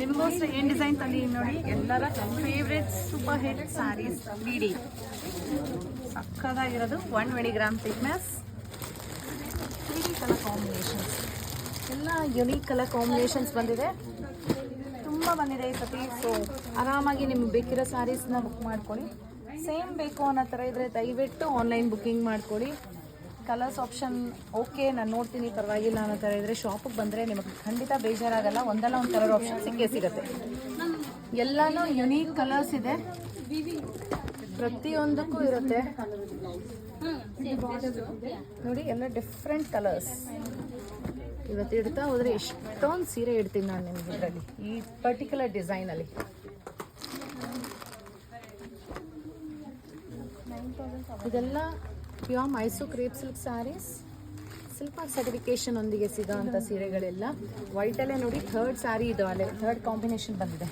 ನಿಮಗೋಸ್ಕರ ಏನ್ ಡಿಸೈನ್ ತಂದಿ ನೋಡಿ, ಎಲ್ಲರ ಫೇವ್ರೆಟ್ ಸೂಪರ್ ಹಿಟ್ ಸ್ಯಾರೀಸ್ ಬಿಡಿ. ಸಕ್ಕದಾಗಿರೋದು one twenty gram thickness colour combinations ಎಲ್ಲ ಯುನೀಕ್ ಕಲರ್ ಕಾಂಬಿನೇಷನ್ಸ್ ಬಂದಿದೆ. ತುಂಬ ಬಂದಿದೆ ಈ ಸತಿ ಸೊ ಆರಾಮಾಗಿ ನಿಮ್ಗೆ ಬೇಕಿರೋ ಸ್ಯಾರೀಸ್ನ ಬುಕ್ ಮಾಡ್ಕೊಳ್ಳಿ. ಸೇಮ್ ಬೇಕು ಅನ್ನೋ ಥರ ಇದ್ರೆ ದಯವಿಟ್ಟು ಆನ್ಲೈನ್ ಬುಕ್ಕಿಂಗ್ ಮಾಡ್ಕೊಳ್ಳಿ. ಕಲರ್ಸ್ ಆಪ್ಷನ್ ಓಕೆ, ನಾನು ನೋಡ್ತೀನಿ, ಪರವಾಗಿಲ್ಲ ಅನ್ನೋ ಥರ ಇದ್ರೆ ಶಾಪಿಗೆ ಬಂದರೆ ನಿಮಗೆ ಖಂಡಿತ ಬೇಜಾರಾಗಲ್ಲ. ಒಂದಲ್ಲ ಒಂದು ಕಲರ್ ಆಪ್ಷನ್ ಸಿಕ್ಕೇ ಸಿಗುತ್ತೆ. ಎಲ್ಲಾನು ಯುನೀಕ್ ಕಲರ್ಸ್ ಇದೆ. ಪ್ರತಿಯೊಂದಕ್ಕೂ ಇರುತ್ತೆ. ನೋಡಿ, ಎಲ್ಲ ಡಿಫ್ರೆಂಟ್ ಕಲರ್ಸ್ ಇವತ್ತು ಇಡ್ತಾ ಹೋದರೆ ಎಷ್ಟೊಂದು ಸೀರೆ ಇಡ್ತೀನಿ ನಾನು ನಿಮ್ಗೆ ಇದರಲ್ಲಿ, ಈ ಪರ್ಟಿಕ್ಯುಲರ್ ಡಿಸೈನಲ್ಲಿ ಇದೆಲ್ಲ pure Mysore crepe silk sarees silk certification ಒಂದಿಗೆ ಸಿಗೋ ಅಂಥ ಸೀರೆಗಳೆಲ್ಲ ವೈಟಲ್ಲೇ ನೋಡಿ ಥರ್ಡ್ ಸ್ಯಾರಿ ಇದು ಅಲ್ಲೇ ಥರ್ಡ್ ಕಾಂಬಿನೇಷನ್ ಬಂದಿದೆ.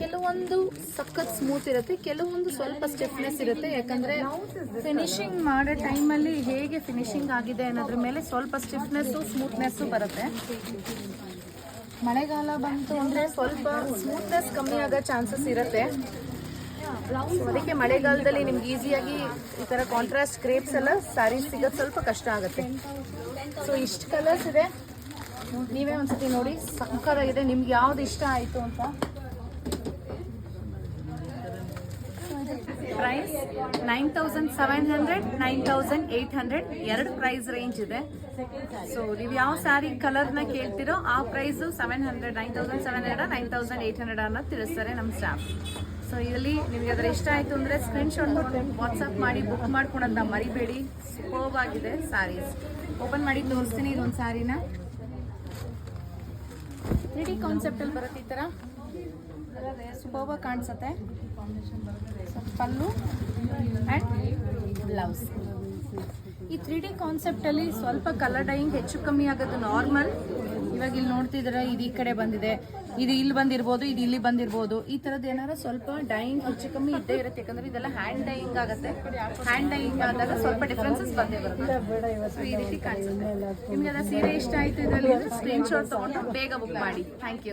ಕೆಲವೊಂದು ಸಖತ್ ಸ್ಮೂತ್ ಇರುತ್ತೆ, ಕೆಲವೊಂದು ಸ್ವಲ್ಪ ಸ್ಟಿಫ್ನೆಸ್ ಇರುತ್ತೆ, ಯಾಕಂದ್ರೆ ಫಿನಿಶಿಂಗ್ ಮಾಡೋ ಟೈಮಲ್ಲಿ ಹೇಗೆ ಫಿನಿಶಿಂಗ್ ಆಗಿದೆ ಅನ್ನೋದ್ರ ಮೇಲೆ ಸ್ವಲ್ಪ ಸ್ಟಿಫ್ನೆಸ್ಸು ಸ್ಮೂತ್ನೆಸ್ಸು ಬರುತ್ತೆ. ಮಳೆಗಾಲ ಬಂತು ಅಂದ್ರೆ ಸ್ವಲ್ಪ ಸ್ಮೂತ್ನೆಸ್ ಕಮ್ಮಿ ಆಗೋ ಚಾನ್ಸಸ್ ಇರುತ್ತೆ. ಅದಕ್ಕೆ ಮಳೆಗಾಲದಲ್ಲಿ ನಿಮ್ಗೆ ಈಸಿಯಾಗಿ ಈ ಥರ ಕಾಂಟ್ರಾಸ್ಟ್ ಕ್ರೇಪ್ಸ್ ಎಲ್ಲ ಸ್ಯಾರೀಸ್ ಸಿಗೋದು ಸ್ವಲ್ಪ ಕಷ್ಟ ಆಗುತ್ತೆ. ಸೊ ಇಷ್ಟು ಕಲರ್ಸ್ ಇದೆ. ನೀವೇ ಒಂದ್ಸತಿ ನೋಡಿ ಸಕ್ಕತ್ತಾಗಿದೆ ನಿಮ್ಗೆ ಯಾವ್ದು ಇಷ್ಟ ಆಯಿತು ಅಂತ price nine thousand seven hundred, nine thousand eight hundred, ಎರಡು ಪ್ರೈಸ್ ರೇಂಜ್ ಇದೆ. ಸೊ ನೀವು ಯಾವ ಸ್ಯಾರಿ ಕಲರ್ನ ಕೇಳ್ತಿರೋ ಆ price seven hundred nine thousand seven hundred, nine thousand eight hundred ಅನ್ನೋದು ತಿಳಿಸ್ತಾರೆ ನಮ್ಮ ಸ್ಟಾಫ್ ಸೊ ಇದರಲ್ಲಿ ನಿಮಗೆ ಅದರ ಇಷ್ಟ ಆಯಿತು ಅಂದರೆ ಸ್ಕ್ರೀನ್ಶಾಟ್ ವಾಟ್ಸಪ್ ಮಾಡಿ ಬುಕ್ ಮಾಡ್ಕೊಳಂತ ಮರಿಬೇಡಿ. ಸೂಪರ್ಬ್ ಆಗಿದೆ ಸ್ಯಾರೀಸ್ ಓಪನ್ ಮಾಡಿ ತೋರಿಸ್ತೀನಿ ಇದೊಂದು ಸ್ಯಾರಿನ ತ್ರೀ ಡಿ ಕಾನ್ಸೆಪ್ಟಲ್ಲಿ ಬರುತ್ತೆ ಈ ಥರ ಸೂಪರ್ಬ್ ಕಾಣಿಸುತ್ತೆ. ಪಲ್ಲು ಆ್ಯಂಡ್ ಬ್ಲೌಸ್ ಈ ತ್ರೀ ಡಿ ಕಾನ್ಸೆಪ್ಟಲ್ಲಿ ಸ್ವಲ್ಪ ಕಲರ್ ಡೈಯಿಂಗ್ ಹೆಚ್ಚು ಕಮ್ಮಿ ಆಗೋದು ನಾರ್ಮಲ್ ಇವಾಗ ಇಲ್ಲಿ ನೋಡ್ತಿದ್ರೆ ಇದು ಈ ಕಡೆ ಬಂದಿದೆ ಇದು ಇಲ್ಲಿ ಬಂದಿರ್ಬೋದು ಇದು ಇಲ್ಲಿ ಬಂದಿರ್ಬೋದು. ಈ ಥರದ್ದು ಏನಾರು ಸ್ವಲ್ಪ ಡೈಯಿಂಗ್ ಹೆಚ್ಚು ಕಮ್ಮಿ ಇದ್ದೇ ಇರುತ್ತೆ ಯಾಕಂದ್ರೆ ಇದೆಲ್ಲ ಹ್ಯಾಂಡ್ ಡೈಯಿಂಗ್ ಆಗುತ್ತೆ. ಹ್ಯಾಂಡ್ ಡೈಯಿಂಗ್ ಆದಾಗ ಸ್ವಲ್ಪ ಡಿಫ್ರೆನ್ಸಸ್ ಬಂದೇ ಬರುತ್ತೆ. So, ಈ ರೀತಿ ಕಾಣಿಸುತ್ತೆ. ನಿಮಗೆಲ್ಲ ಸೀರೆ ಇಷ್ಟ ಆಯ್ತು ಇದರಲ್ಲಿ ಸ್ಕ್ರೀನ್ಶಾಟ್ ಶಾಟ್ ತಗೊಂಡು ಬೇಗ ಬುಕ್ ಮಾಡಿ. Thank you